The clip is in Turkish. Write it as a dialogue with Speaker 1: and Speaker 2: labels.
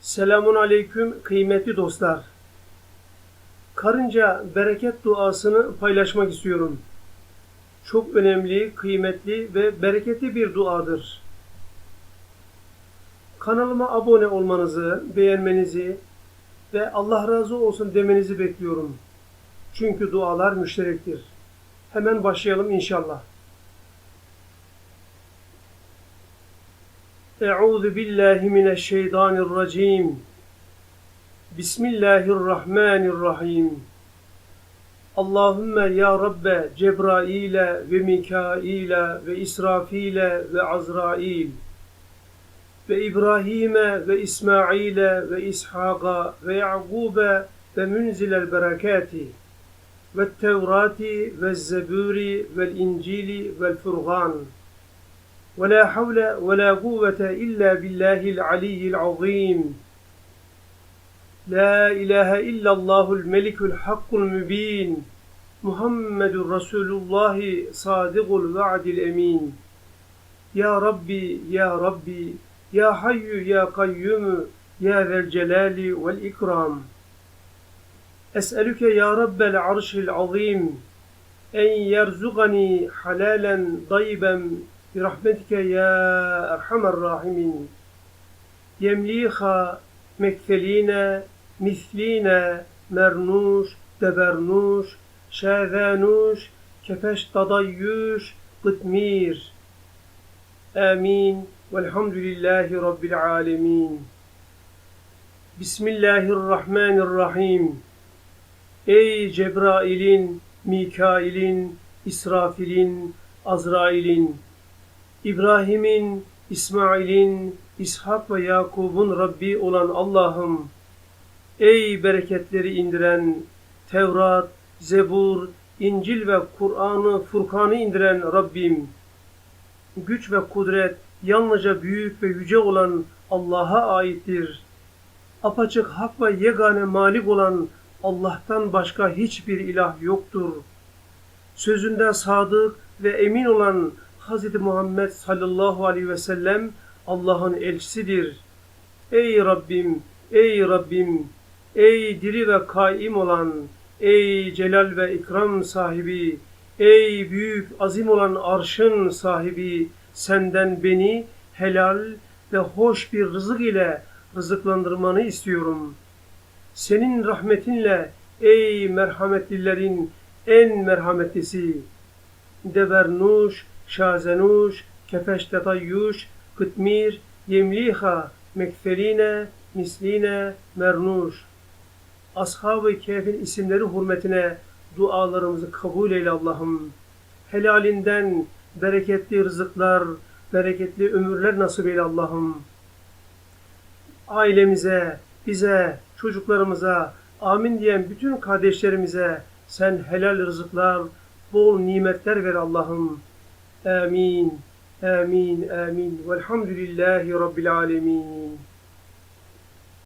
Speaker 1: Selamun aleyküm kıymetli dostlar. Karınca bereket duasını paylaşmak istiyorum. Çok önemli, kıymetli ve bereketli bir duadır. Kanalıma abone olmanızı, beğenmenizi ve Allah razı olsun demenizi bekliyorum. Çünkü dualar müşterektir. Hemen başlayalım inşallah. Euzu billahi mineşşeytanirracim. Bismillahirrahmanirrahim. Allahümme ya Rabbe Cebrail'e ve Mikail'e ve İsrafil'e ve Azrail ve İbrahim'e ve İsmail'e ve İshak'a ve Yakub'e ve Münzil'el berekati ve Tevrati ve Zeburi ve İncili ve Furgan. ولا حول ولا قوة إلا بالله العلي العظيم. لا إله إلا الله الملك الحق المبين محمد رسول الله صادق الوعد الأمين. يا ربي يا ربي يا حي يا قيوم يا ذا الجلال والإكرام. أسألك يا رب العرش العظيم أن يرزقني حلالا طيبا برحمتك يا أرحم الراحمين يمليخا مكثلينا مثلينا مرنوش دبرنوش شاذانوش كفش تضيوش قتمير آمين والحمد لله رب العالمين بسم الله الرحمن الرحيم Ey Cebrail'in, Mikail'in, İsrafil'in, Azrail'in, İbrahim'in, İsmail'in, İshak ve Yakub'un Rabbi olan Allah'ım, ey bereketleri indiren, Tevrat, Zebur, İncil ve Kur'an'ı, Furkan'ı indiren Rabbim, güç ve kudret yalnızca büyük ve yüce olan Allah'a aittir. Apaçık hak ve yegane malik olan Allah'tan başka hiçbir ilah yoktur. Sözünde sadık ve emin olan Hz. Muhammed sallallahu aleyhi ve sellem Allah'ın elçisidir. Ey Rabbim, ey Rabbim, ey diri ve kaim olan, ey celal ve ikram sahibi, ey büyük azim olan arşın sahibi, senden beni helal ve hoş bir rızık ile rızıklandırmanı istiyorum. Senin rahmetinle ey merhametlilerin en merhametlisi, Debernuş, Şazenuş, Kefeştetayyuş, Kıtmir, Yemliha, Mekfeline, Misline, Mernuş. Ashab-ı Kehf'in isimleri hürmetine dualarımızı kabul eyle Allah'ım. Helalinden bereketli rızıklar, bereketli ömürler nasip eyle Allah'ım. Ailemize, bize, çocuklarımıza, amin diyen bütün kardeşlerimize sen helal rızıklar, bol nimetler ver Allah'ım. Amin, amin, amin. Velhamdülillahi Rabbil alemin.